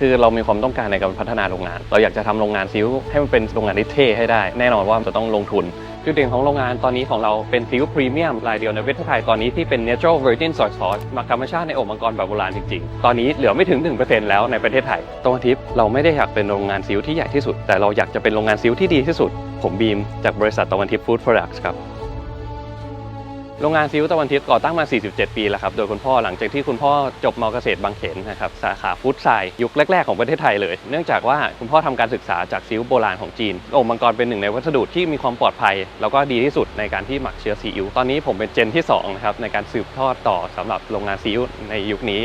คือเรามีความต้องการในการพัฒนาโรงงาน เราอยากจะทำโรงงานซิ้วให้มันเป็นโรงงานที่เท่ให้ได้ แน่นอนว่ามันจะต้องลงทุน จุดเด่นของโรงงานตอนนี้ของเราเป็นซิ้วพรีเมียมรายเดียวในประเทศไทยตอนนี้ที่เป็น natural virgin soy sauce มักธรรมชาติในองค์มังกรแบบโบราณจริงๆ ตอนนี้เหลือไม่ถึง 1%แล้วในประเทศไทยตรงทิตย์เราไม่ได้อยากเป็นโรงงานซิ้วที่ใหญ่ที่สุด แต่เราอยากจะเป็นโรงงานซิ้วที่ดีที่สุด ผมบีมจากบริษัทตะวันทิพย์ฟู้ดโปรดักต์ครับ โรงงานซิ้วตะวันทิศก่อตั้งมา 47 ปีแล้วครับ โดยคุณพ่อหลังจากที่คุณพ่อจบมเกษตรบางเขนนะครับสาขาฟู้ดไซด์ยุคแรก ๆ ของประเทศไทยเลย เนื่องจากว่าคุณพ่อทำการศึกษาจากซิ้วโบราณของจีนโอ่งมังกรเป็นหนึ่งในวัสดุที่มีความปลอดภัย แล้วก็ดีที่สุดในการที่หมักเชื้อซีอิ๊วตอนนี้ผมเป็นเจนที่2นะครับในการสืบทอดต่อสำหรับโรงงานซิ้วในยุคนี้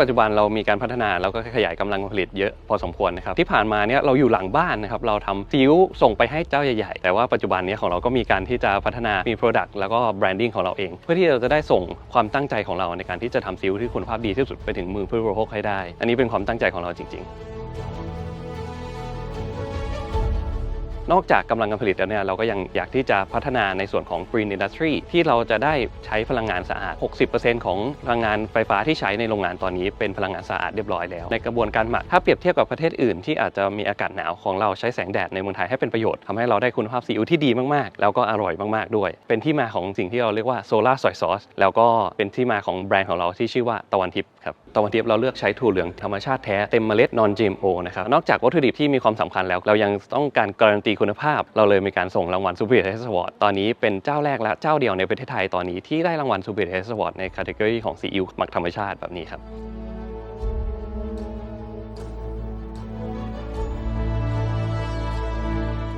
ปัจจุบันเรามีการพัฒนาแล้วก็ขยายกำลังผลิตเยอะพอสมควรนะครับที่ผ่านมาเนี่ยเราอยู่หลังบ้านนะครับเราทำซิ้วส่งไปให้เจ้าใหญ่ๆ แต่ว่าปัจจุบันเนี้ของเราก็มีการที่จะพัฒนามี Product แล้วก็แบรนดิ้งของเราเอง เพื่อที่เราจะได้ส่งความตั้งใจของเราในการที่จะทำซิ้วที่คุณภาพดีที่สุดไปถึงมือผู้บริโภคให้ได้ อันนี้เป็นความตั้งใจของเราจริง ๆ นอกจากกำลังการผลิตแล้วเนี่ยเราก็ยังอยากที่จะพัฒนาในส่วนของ Green Industry ที่เราจะได้ใช้พลังงานสะอาด 60%ของพลังงานไฟฟ้าที่ใช้ในโรงงานตอนนี้เป็นพลังงานสะอาดเรียบร้อยแล้ว ในกระบวนการหมักถ้าเปรียบเทียบกับประเทศอื่นที่อาจจะมีอากาศหนาวของเราใช้แสงแดดในเมืองไทยให้เป็นประโยชน์ทำให้เราได้คุณภาพซีอิ๊วที่ดีมากๆ แล้วก็อร่อยมากๆด้วย เป็นที่มาของสิ่งที่เราเรียกว่า Solar Soy Sauce แล้วก็เป็นที่มาของแบรนด์ของเราที่ชื่อว่าตะวันทิพย์ครับตะวันทิพย์เราเลือกใช้ถั่วเหลืองธรรมชาติแท้เต็มเมล็ด non GMO นะครับนอกจากวัตถุดิบที่มีความสำคัญแล้วเรายังต้องการการันตีคุณภาพ เราเลยมีการส่งรางวัล Superior Taste Award ตอนนี้เป็นเจ้าแรกและเจ้าเดียวในประเทศไทยตอนนี้ที่ได้รางวัล Superior Taste Award ในคัตเกอรีของซีอิ๊วหมักธรรมชาติแบบนี้ครับ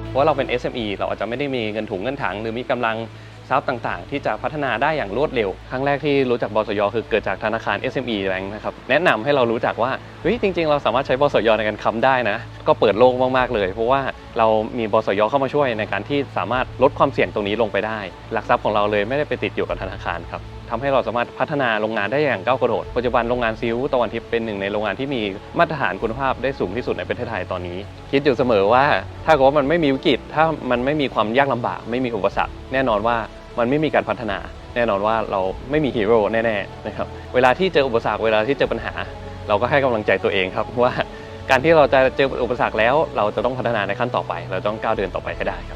เพราะว่าเราเป็น SME เราอาจจะไม่ได้มีเงินถุงเงินถัง หรือมีกำลัง ทรัพย์ต่างๆ ที่จะพัฒนาได้อย่างรวดเร็ว ครั้งแรกที่รู้จักบสยคือเกิดจากธนาคาร SME Bank นะครับแนะนำให้เรารู้จักว่าเฮ้ยจริง ๆ เราสามารถใช้บสยในการค้ำได้นะ ก็เปิดโลกมากๆเลย เพราะว่าเรามีบสยเข้ามาช่วยในการที่สามารถลดความเสี่ยงตรงนี้ลงไปได้ หลักทรัพย์ของเราเลยไม่ได้ไปติดอยู่กับธนาคารครับ ทำให้เราสามารถพัฒนาโรงงานได้อย่างก้าวกระโดด ปัจจุบันโรงงานซิลตะวันทิพย์เป็นหนึ่งในโรงงานที่มีมาตรฐานคุณภาพได้สูงที่สุดในประเทศไทยตอนนี้ คิดอยู่เสมอว่าถ้าเกิดว่ามันไม่มีวิกฤต ถ้ามันไม่มีความยากลำบาก ไม่มีอุปสรรค แน่นอนว่ามันไม่มีการพัฒนา แน่นอนว่าเราไม่มีฮีโร่แน่ๆนะครับเวลาที่เจออุปสรรคเวลาที่เจอปัญหา เราก็ให้กำลังใจตัวเองครับว่าการที่เราจะเจออุปสรรคแล้ว เราจะต้องพัฒนาในขั้นต่อไป เราต้องก้าวเดินต่อไปให้ได้ครับ